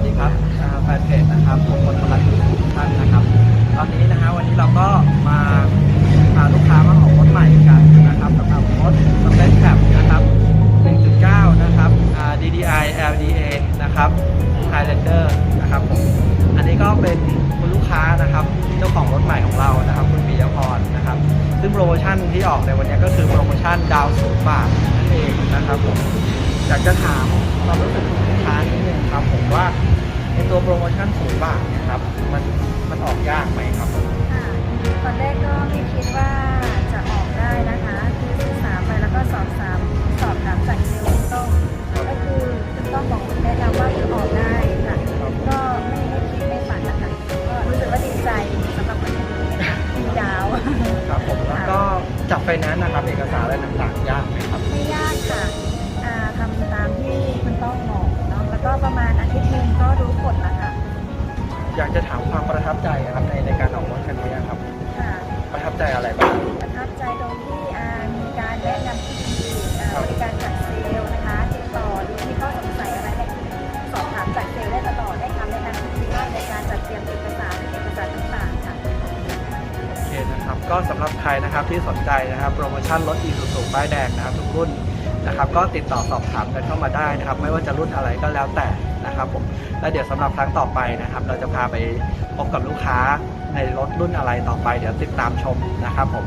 วัสดีครับแฟนเพจนะครับผมคนกำลังทุกท่านนะครับ ตอนนี้นะฮะวันนี้เราก็มาพาลูกค้ามาออกรถใหม่กันนะครับสำหรับรถสเปซแคปนะครับ 1.9 นะครับ DDI LDA นะครับ Highlander นะครับผมอันนี้ก็เป็นคุณลูกค้านะครับเจ้าของรถใหม่ของเรานะครับ คุณปิยพรนะครับ ซึ่งโปรโมชั่นที่ออกในวันนี้ก็คือโปรโมชั่นดาวศูนย์บาทนั่นเองนะครับผมอยากจะถามความรู้สึก โปรโมชั่นศูนย์บาทเนี่ยครับมันมันออกยากไหมครับค่ะตอนแรกก็ไม่คิดว่าจะออกได้นะคะคือศึกษาไปแล้วก็สอบถามสอบถามจากเซลล์คุณต้องก็คือคุณต้องบอกแนะนำว่าคือออกได้ค่ะก็ไม่ไม่คิดไม่ฝันนะคะก็รู้สึกว่าดีใจสำหรับวันนี้มีดาวครับผมแล้วก็จับไฟแนนซ์นะครับเอกสารอะไรต่างๆยากไหมครับไม่ยากค่ะอ่าทำตาม ก็รู้ผลแล้วค่ะอยากจะถามความประทับใจครับในในการออกรถคันนี้ครับ ค่ะ ประทับใจอะไรบ้าง ประทับใจตรงที่อ่ามีการแนะนำที่ดีอ่าครับบริการจากเซลล์นะคะติดต่อดูที่ข้อสงสัยอะไรเนี่ยสอบถามจากเซลล์ได้ตลอดได้คำแนะนำที่ดีมากในการจัดเตรียมเอกสารเอกสารต่างๆค่ะ โอเคนะครับก็สำหรับใครนะครับที่สนใจนะครับโปรโมชั่นรถอีซูซูป้ายแดงนะครับทุกรุ่น นะครับ ก็ติดต่อสอบถามกันเข้ามาได้นะครับ ไม่ว่าจะรุ่นอะไรก็แล้วแต่นะครับผมแล้วเดี๋ยวสำหรับครั้งต่อไปนะครับ เราจะพาไปพบกับลูกค้าในรถรุ่นอะไรต่อไป เดี๋ยวติดตามชมนะครับผม